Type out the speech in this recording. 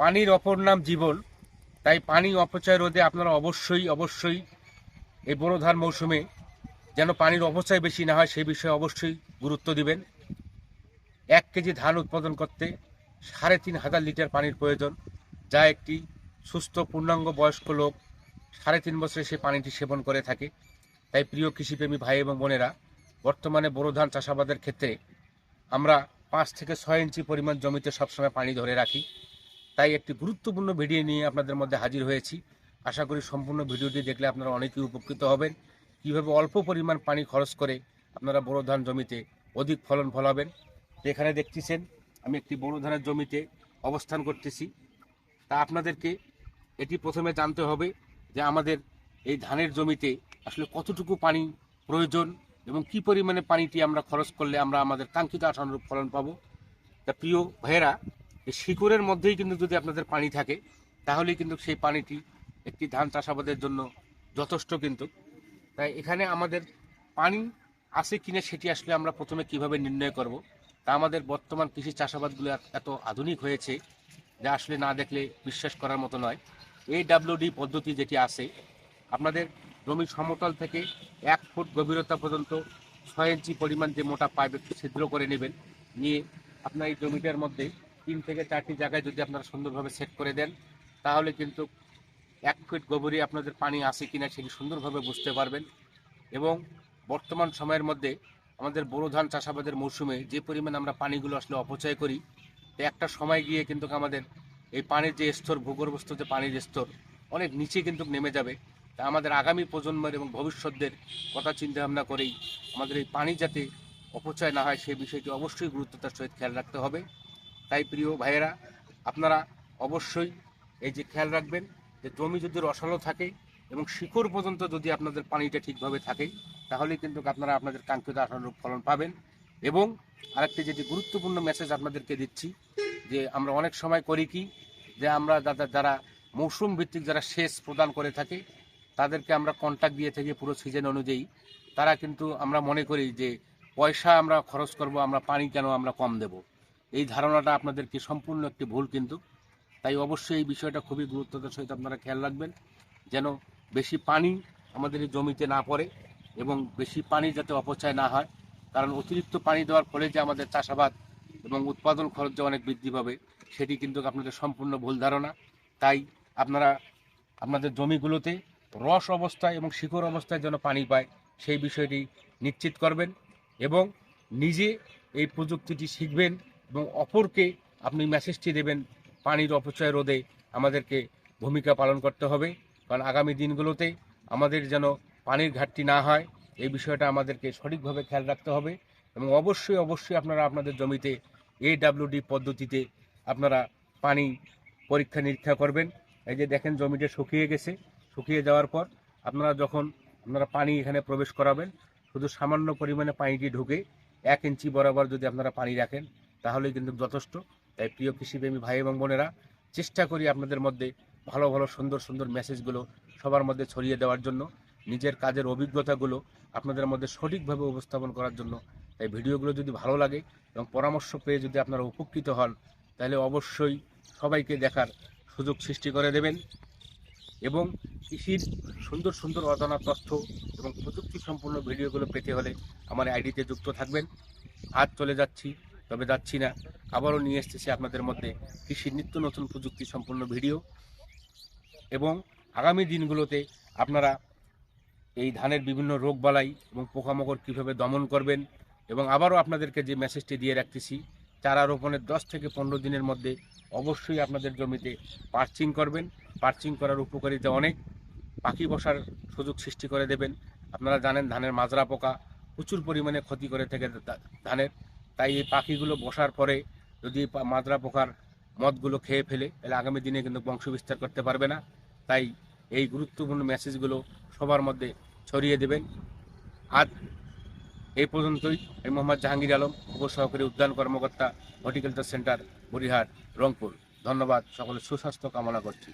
পানির অপর নাম জীবন। তাই পানি অপচয় রোধে আপনারা অবশ্যই অবশ্যই এই বোরো ধান মৌসুমে যেন পানির অপচয় বেশি না হয় সেই বিষয়ে অবশ্যই গুরুত্ব দিবেন। এক কেজি ধান উৎপাদন করতে সাড়ে তিন হাজার লিটার পানির প্রয়োজন, যা একটি সুস্থ, পূর্ণাঙ্গ বয়স্ক লোক সাড়ে তিন বছরে সে পানিটি সেবন করে থাকে। তাই প্রিয় কৃষিপ্রেমী ভাই এবং বোনেরা, বর্তমানে বোরো ধান চাষাবাদের ক্ষেত্রে আমরা পাঁচ থেকে ছয় ইঞ্চি পরিমাণ জমিতে সবসময় পানি ধরে রাখি। তাই একটি গুরুত্বপূর্ণ ভিডিও নিয়ে আপনাদের মধ্যে হাজির হয়েছি। আশা করি সম্পূর্ণ ভিডিওটি দেখলে আপনারা অনেকেই উপকৃত হবেন। কীভাবে অল্প পরিমাণ পানি খরচ করে আপনারা বোরো ধান জমিতে অধিক ফলন ফলাবেন? এখানে দেখতেছেন, আমি একটি বোরো ধানের জমিতে অবস্থান করতেছি। তা আপনাদেরকে এটি প্রথমে জানতে হবে যে আমাদের এই ধানের জমিতে আসলে কতটুকু পানি প্রয়োজন এবং কি পরিমাণে পানিটি আমরা খরচ করলে আমরা আমাদের কাঙ্ক্ষিত আশানুরূপ ফলন পাবো। তা প্রিয় ভাইয়েরা এই শিকড়ের মধ্যেই কিন্তু যদি আপনাদের পানি থাকে, তাহলেই কিন্তু সেই পানিটি একটি ধান চাষাবাদের জন্য যথেষ্ট কিন্তু। তাই এখানে আমাদের পানি আছে কিনা সেটি আসলে আমরা প্রথমে কীভাবে নির্ণয় করব, তা আমাদের বর্তমান কৃষি চাষাবাদগুলো এত- আধুনিক হয়েছে যা আসলে না দেখলে বিশ্বাস করার মতো নয়। এই ডাব্লিউডি পদ্ধতি যেটি আছে, আপনাদের জমির সমতল থেকে এক ফুট গভীরতা পর্যন্ত ছয় ইঞ্চি পরিমাণ যে মোটা পাইপ একটু ছিদ্র করে নেবেন, নিয়ে আপনার এই জমিটার মধ্যে তিন থেকে চারটি জায়গায় যদি আপনারা সুন্দরভাবে সেট করে দেন, তাহলে কিন্তু এক ফুট গভীরে আপনাদের পানি আছে কিনা সেটি সুন্দরভাবে বুঝতে পারবেন। এবং বর্তমান সময়ের মধ্যে আমাদের বোরো ধান চাষাবাদের মৌসুমে যে পরিমাণ আমরা পানিগুলো আসলে অপচয় করি, তো একটা সময় গিয়ে কিন্তু আমাদের এই পানির যে স্তর, ভূগর্ভস্থ যে পানির স্তর, অনেক নিচে কিন্তু নেমে যাবে। তা আমাদের আগামী প্রজন্মের এবং ভবিষ্যতের কথা চিন্তা ভাবনা করেই আমাদের এই পানি যাতে অপচয় না হয় সেই বিষয়টি অবশ্যই গুরুত্বতার সহিত খেয়াল রাখতে হবে। তাই প্রিয় ভাইয়েরা, আপনারা অবশ্যই এই যে খেয়াল রাখবেন যে জমি যদি রসালো থাকে এবং শিকড় পর্যন্ত যদি আপনাদের পানিটা ঠিকভাবে থাকে তাহলে কিন্তু আপনারা আপনাদের কাঙ্ক্ষিত আশানুরূপ ফলন পাবেন। এবং আরেকটি যেটি গুরুত্বপূর্ণ মেসেজ আপনাদেরকে দিচ্ছি, যে আমরা অনেক সময় করি কি, যে আমরা যারা যারা মৌসুম ভিত্তিক যারা সেচ প্রদান করে থাকে, তাদেরকে আমরা কন্ট্যাক্ট দিয়ে থাকি পুরো সিজন অনুযায়ী। তারা কিন্তু আমরা মনে করি যে, পয়সা আমরা খরচ করব, আমরা পানি কেন আমরা কম দেব? এই ধারণাটা আপনাদেরকে সম্পূর্ণ একটি ভুল কিন্তু। তাই অবশ্যই এই বিষয়টা খুবই গুরুত্বতার সহিত আপনারা খেয়াল রাখবেন, যেন বেশি পানি আমাদের এই জমিতে না পড়ে এবং বেশি পানি যাতে অপচয় না হয়। কারণ অতিরিক্ত পানি দেওয়ার ফলে যে আমাদের চাষাবাদ এবং উৎপাদন খরচ যে অনেক বৃদ্ধি পাবে, সেটি কিন্তু আপনাদের সম্পূর্ণ ভুল ধারণা। তাই আপনারা আপনাদের জমিগুলোতে রস অবস্থায় এবং শিকড় অবস্থায় যেন পানি পায়, সেই বিষয়টি নিশ্চিত করবেন এবং নিজে এই প্রযুক্তিটি শিখবেন এবং অপরকে আপনি মেসেজটি দেবেন পানির অপচয় রোধে আমাদেরকে ভূমিকা পালন করতে হবে। কারণ আগামী দিনগুলোতে আমাদের যেন পানির ঘাটতি না হয়, এই বিষয়টা আমাদেরকে সঠিকভাবে খেয়াল রাখতে হবে এবং অবশ্যই অবশ্যই আপনারা আপনাদের জমিতে এডাব্লিউডি পদ্ধতিতে আপনারা পানি পরীক্ষা নিরীক্ষা করবেন। এই যে দেখেন জমিটা শুকিয়ে গেছে, শুকিয়ে যাওয়ার পর আপনারা যখন আপনারা পানি এখানে প্রবেশ করাবেন, শুধু সামান্য পরিমাণে পানিটি ঢুকে এক ইঞ্চি বরাবর যদি আপনারা পানি রাখেন তাহলেই কিন্তু যথেষ্ট। তাই প্রিয় কৃষিপ্রেমী ভাই এবং বোনেরা, চেষ্টা করি আপনাদের মধ্যে ভালো ভালো, সুন্দর সুন্দর মেসেজগুলো সবার মধ্যে ছড়িয়ে দেওয়ার জন্য। নিজের কাজের অভিজ্ঞতাগুলো আপনাদের মধ্যে সঠিকভাবে উপস্থাপন করার জন্য। তাই ভিডিওগুলো যদি ভালো লাগে এবং পরামর্শ পেয়ে যদি আপনারা উপকৃত হন, তাহলে অবশ্যই সবাইকে দেখার সুযোগ সৃষ্টি করে দেবেন এবং কৃষির সুন্দর সুন্দর অজানা তথ্য এবং প্রযুক্তি সম্পূর্ণ ভিডিওগুলো পেতে হলে আমার আইডিতে যুক্ত থাকবেন। আজ চলে যাচ্ছি তবে যাচ্ছি না। আবারও নিয়ে এসতেছি আপনাদের মধ্যে কৃষির নিত্য নতুন প্রযুক্তি সম্পূর্ণ ভিডিও। এবং আগামী দিনগুলোতে আপনারা এই ধানের বিভিন্ন রোগবালাই এবং পোকামাকড় কীভাবে দমন করবেন এবং আবারও আপনাদেরকে যে মেসেজটি দিয়ে রাখতেছি, চারা রোপণের দশ থেকে পনেরো দিনের মধ্যে অবশ্যই আপনাদের জমিতে পার্চিং করবেন। পার্চিং করার উপকারিতা অনেক। পাখি বসার সুযোগ সৃষ্টি করে দেবেন। আপনারা জানেন ধানের মাজরা পোকা প্রচুর পরিমাণে ক্ষতি করে থাকে ধানের। তাই এই পাখিগুলো বসার পরে যদি মাজরা পোকার মদগুলো খেয়ে ফেলে, তাহলে আগামী দিনে কিন্তু বংশ বিস্তার করতে পারবে না। তাই এই গুরুত্বপূর্ণ মেসেজগুলো সবার মধ্যে ছড়িয়ে দেবেন। আজ এই পর্যন্তই। আমি মোহাম্মদ জাহাঙ্গীর আলম, উপসহকারী উদ্যান কর্মকর্তা হর্টিকালচার সেন্টার বরিহাট রংপুর। ধন্যবাদ। সকলের সুস্বাস্থ্য কামনা করছি।